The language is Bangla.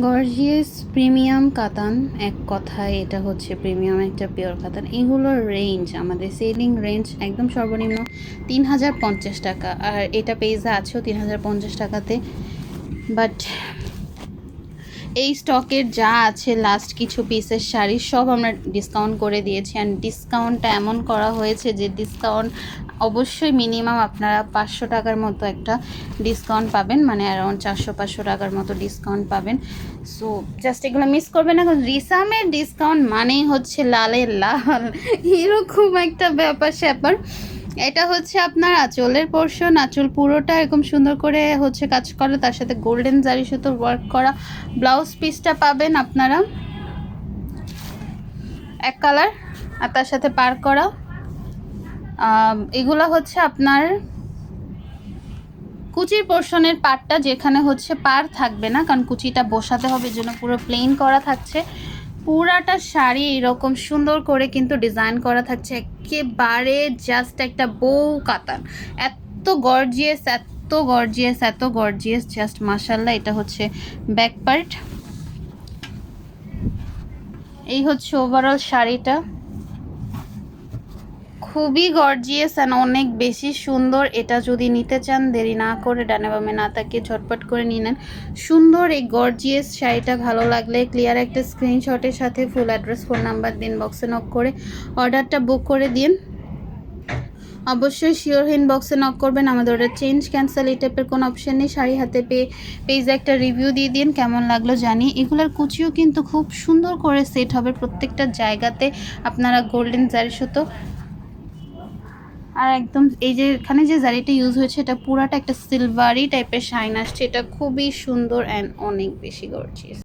গর্জিয়াস প্রিমিয়াম কাতান, এক কথায় এটা হচ্ছে প্রিমিয়াম, একটা পিওর কাতান। এগুলোর রেঞ্জ আমাদের সেলিং রেঞ্জ একদম সর্বনিম্ন তিন হাজার পঞ্চাশ টাকা। আর এটা পেজা আছেও তিন হাজার পঞ্চাশ টাকাতে। বাট এই স্টকের যা আছে লাস্ট কিছু পিসের শাড়ি সব আমরা ডিসকাউন্ট করে দিয়েছি। অ্যান্ড ডিসকাউন্টটা এমন করা হয়েছে যে ডিসকাউন্ট অবশ্যই মিনিমাম আপনারা পাঁচশো টাকার মতো একটা ডিসকাউন্ট পাবেন। মানে অ্যারাউন্ড চারশো, পাঁচশো টাকার মতো ডিসকাউন্ট পাবেন। সো জাস্ট এগুলো মিস করবেন না। কারণ রিসামের ডিসকাউন্ট মানেই হচ্ছে লালের লাল। এরকম একটা ব্যাপার স্যাপার এটা হচ্ছে আপনার আঁচলের পোর্শন আঁচল পুরোটা এরকম সুন্দর করে হচ্ছে কাজ করা, তার সাথে গোল্ডেন জারি সুতোর ওয়ার্ক করা ব্লাউজ পিসটা পাবেন আপনারা। এক কালার আর তার সাথে পার করা। এগুলো হচ্ছে আপনার কুচির পোর্শনের পার্টটা যেখানে হচ্ছে পার থাকবে না, কারণ কুচিটা বসাতে হবে জন্য পুরো প্লেন করা থাকছে। পুরাটা শাড়ি এরকম সুন্দর করে কিন্তু ডিজাইন করা থাকছে। একেবারে জাস্ট একটা বউ কাতান এত গর্জিয়াস এত গর্জিয়াস এত গর্জিয়াস জাস্ট মাসাল্লাহ এটা হচ্ছে ব্যাক পার্ট এই হচ্ছে ওভারঅল শাড়িটা। খুবই গর্জিয়াস অ্যান্ড অনেক বেশি সুন্দর। এটা যদি নিতে চান, দেরি না করে ডানে বামে না তাকে ঝটপট করে নিয়ে নেন। সুন্দর এই গর্জিয়াস শাড়িটা, ভালো লাগলে ক্লিয়ার একটা স্ক্রিনশটের সাথে ফুল অ্যাড্রেস ফোন নাম্বার দিন বক্সে নক করে অর্ডারটা বুক করে দিন। অবশ্যই শিওর হিন বক্সে নক করবেন। আমাদের ওটা চেঞ্জ ক্যান্সেল এই টাইপের কোনো অপশন নেই। শাড়ি হাতে পেয়ে পেজে একটা রিভিউ দিয়ে দিন, কেমন লাগল জানি। এগুলোর কুচিও কিন্তু খুব সুন্দর করে সেট হবে প্রত্যেকটা জায়গাতে। আপনারা গোল্ডেন জারি সুতো আর একদম এই যে এখানে যে জারিটা ইউজ হয়েছে, এটা পুরাটা একটা সিলভারি টাইপের শাইন আসছে। এটা খুবই সুন্দর অ্যান্ড অনেক বেশি গর্জিয়াস